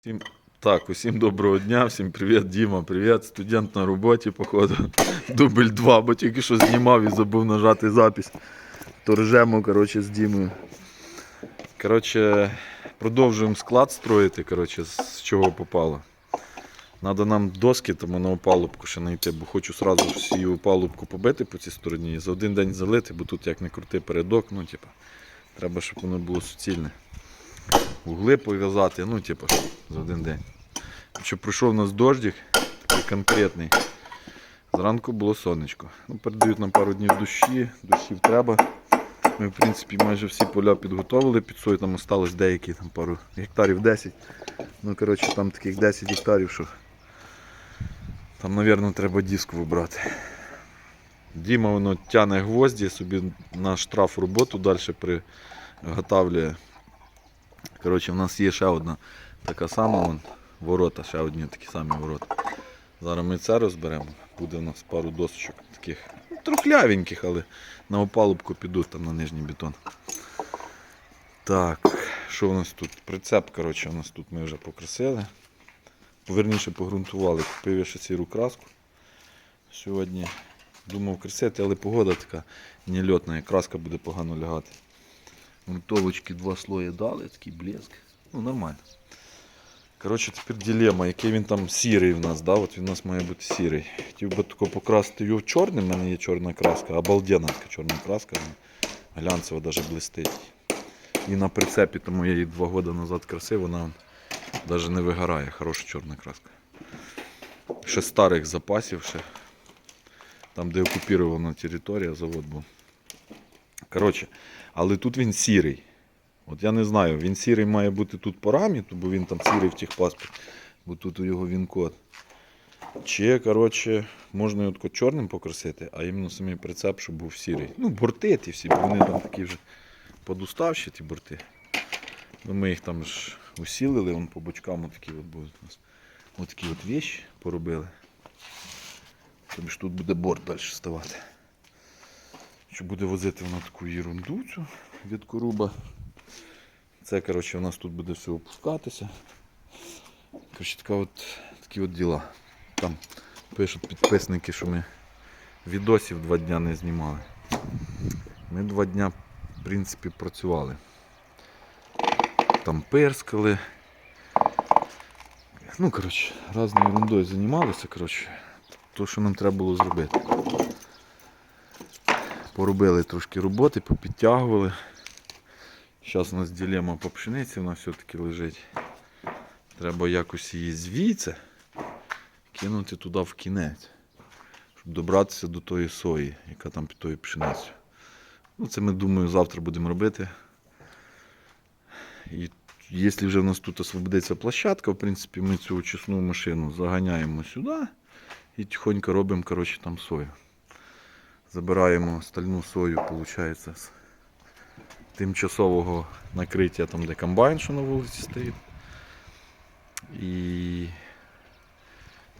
Всім, так, усім доброго дня, всім привіт, Діма, привіт. Студент на роботі, походу. Дубль 2, бо тільки що знімав і забув нажати запись. То ржемо, коротше, з Дімою. Коротше, продовжуємо склад строїти, коротше, з чого попало. Надо нам доски тому на опалубку ще знайти, бо хочу сразу всю опалубку побити по цій стороні і за один день залити, бо тут як не крути передок, ну, типа, треба, щоб воно було суцільне. Угли пов'язати, ну, типу, за один день. Що пройшов у нас дождик, такий конкретний. Зранку було сонечко. Ну, передають нам пару днів дощі, дощів треба. Ми, в принципі, майже всі поля підготовили під сою, там осталось деякі, там пару гектарів 10. Ну, коротше, там таких 10 гектарів, що там, мабуть, треба диск вибрати. Діма воно тяне гвозді, собі на штраф роботу далі приготавлює. Коротше, в нас є ще одна така сама вон, ворота, ще одні такі самі ворота. Зараз ми це розберемо. Буде у нас пару досочок таких ну, трухлявеньких, але на опалубку підуть там на нижній бетон. Так, що у нас тут? Прицеп, коротше, у нас тут ми вже покрасили. Верніше погрунтували, купив я ще сіру краску. Сьогодні думав красити, але погода така нельотна, краска буде погано лягати. Грунтовочки два слої дали, такий блеск. Ну, нормально. Коротше, тепер дилема, який він там сірий в нас, да? От він у нас має бути сірий. Хотів би тако покрасити його чорним, в мене є чорна краска, обалденна така чорна краска. Глянцева навіть блистить. І на прицепі, тому я її два роки назад красив, вона навіть не вигорає, хороша чорна краска. Ще старих запасів, ще там, де окупірована територія, завод був. Коротше, але тут він сірий. От я не знаю, він сірий має бути тут по рамі, бо він там сірий в техпаспорті, бо тут у його він-код. Чи, коротше, можна його чорним покрасити, а іменно самий прицеп, щоб був сірий. Ну, борти ті всі, бо вони там такі вже подуставші, ті борти. Ну, ми їх там ж усілили, вон по бочкам отакі от будуть у нас. Отакі от вещі поробили. Тобі ж тут буде борт далі ставати. Що буде возити вона таку ерунду цю від коруба. Це, коротше, у нас тут буде все опускатися. Коротше, така от, такі от діла. Там пишуть підписники, що ми відосів два дня не знімали. Ми два дня, в принципі, працювали. Там перскали. Ну, коротше, разною ерундою займалися, коротше. То, що нам треба було зробити. Поробили трошки роботи, попідтягували. Зараз у нас дилема по пшениці, вона все-таки лежить. Треба якось її звідси кинути туди в кінець, щоб добратися до тої сої, яка там під тою пшеницею. Ну, це ми думаю завтра будемо робити. І якщо вже в нас тут освободиться площадка, в принципі, ми цю очисну машину заганяємо сюди і тихонько робимо коротше, там сою. Забираємо стальну сою, виходить, тимчасового накриття, там де комбайн, що на вулиці стоїть. І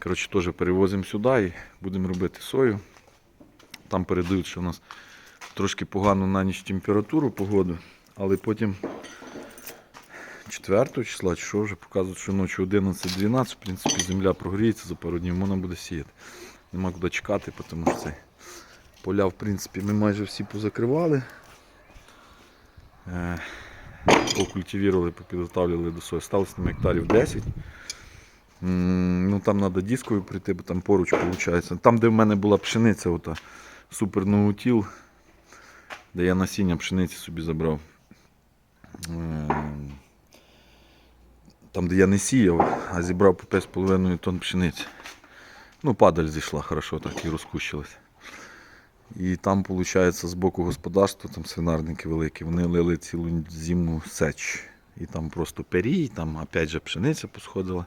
коротше, теж перевозимо сюди і будемо робити сою. Там передають, що у нас трошки погану на ніч температуру погоду, але потім 4 числа, чи що вже показують, що ночі 11-12, в принципі, земля прогріється за пару днів, можна буде сіяти. Нема куди чекати, тому що це поля, в принципі, ми майже всі позакривали. Е, Покультивірували, попідготавлювали до сої. Сталося там гектарів 10. Ну, там треба дисковою прийти, бо там поруч виходить. Там, де в мене була пшениця, ота супер ноутіл, де я насіння пшениці собі забрав. Е, Там, де я не сіяв, а зібрав по 5,5 тонн пшениці. Ну, падаль зійшла хорошо, так і розкущилась. І там, виходить, з боку господарства, там свинарники великі, вони лили цілу зиму сеч. І там просто перій, там опять же пшениця посходила.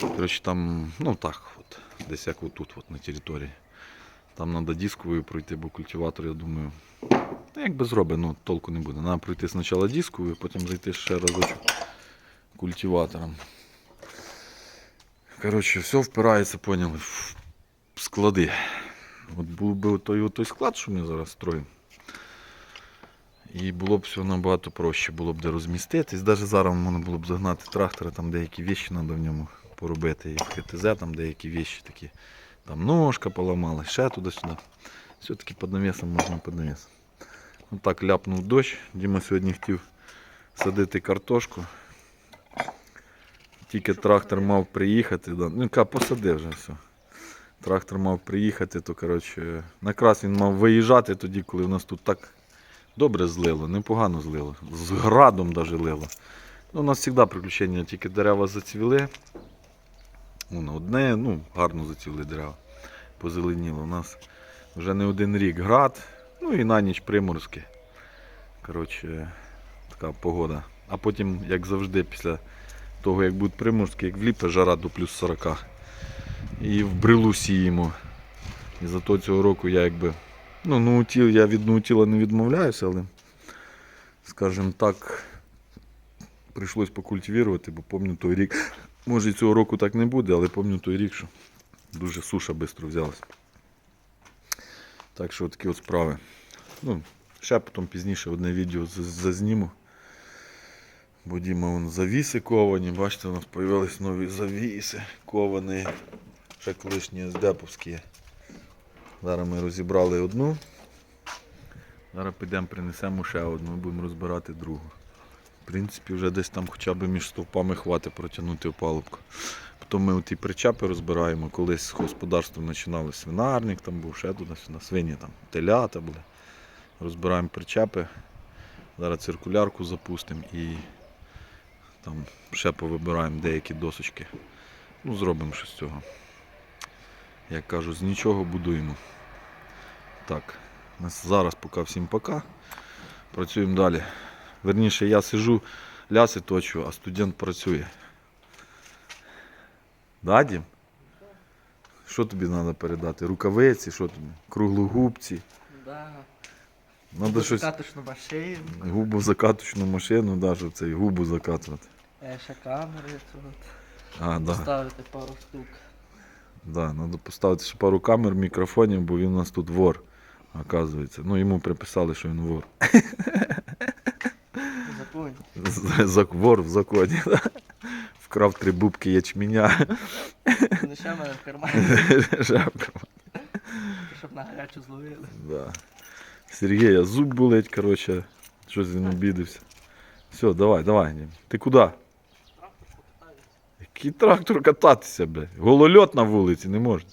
Коротше, там, ну так, от, десь як отут, от, на території. Там треба дисковою пройти, бо культиватор, я думаю, ну, якби зробить, ну толку не буде. Треба пройти спочатку дисковою, потім зайти ще разочок культиватором. Коротше, все впирається, поняли, в склади. От був би той, той склад, що ми зараз строїмо. І було б все набагато проще, було б де розміститись. Навіть зараз можна було б загнати трактора, там деякі віші треба в ньому поробити. І ХТЗ, там деякі віші такі. Там ножка поламала, ще туди-сюди. Все-таки під навісом можна під навісом. Отак ляпнув дощ. Діма сьогодні хотів садити картошку. Тільки трактор мав приїхати. Ну, яка посадив вже все. Трактор мав приїхати, то коротше, накраз він мав виїжджати тоді, коли в нас тут так добре злило, непогано злило. З градом навіть лило. Ну, у нас завжди приключення, тільки дерева зацвіли. Воно одне, ну, гарно зацвіли дерева. Позеленіло. У нас вже не один рік град, ну і на ніч приморозки. Коротше, така погода. А потім, як завжди, після того, як будуть приморозки, як вліпе жара до плюс 40. І в брилу сіємо. І зато цього року я якби. Ну, ноутіл, я від ноутіла не відмовляюся, але, скажімо так, прийшлось покультивувати, бо пам'ятаю той рік. Може цього року так не буде, але пам'ятаю той рік, що дуже суша швидко взялась. Так що такі от справи. Ну, ще потім пізніше одне відео зазніму. Бо Діма вон завіси ковані, бачите, у нас з'явились нові завіси ковані, ще колишні СДПовські. Зараз ми розібрали одну. Зараз підемо принесемо ще одну, будемо розбирати другу. В принципі, вже десь там хоча б між стовпами хватить протягнути опалубку. Потім ми ті причепи розбираємо. Колись з господарством починали свинарник, там був ще туди сюди свині, там телята були. Розбираємо причепи. Зараз циркулярку запустимо і там ще повибираємо деякі досочки. Ну, зробимо щось з цього. Як кажу, з нічого будуємо. Так, зараз поки всім пока. Працюємо далі. Верніше, я сижу, ляси точу, а студент працює. Да, Дім? Що тобі треба передати? Рукавиці, що тобі? Круглогубці. Да. Надо щось. Катушну машину, Губу закаточну машину, да, щоб цей губу закатувати. е, ще камери тут. А, да. Поставити пару штук. Да, треба поставити ще пару камер, мікрофонів, бо він у нас тут вор, оказується. Ну, йому приписали, що він вор. Запомни. Вор в законі. да. Вкрав три бубки ячменя. Не ще в мене в кармані, щоб на гарячу зловили. Да. Сергія зуб болить, коротше. Щось він обідався. Все, давай, давай. Ти куди? Який трактор кататися, блядь? Голольот на вулиці не можна.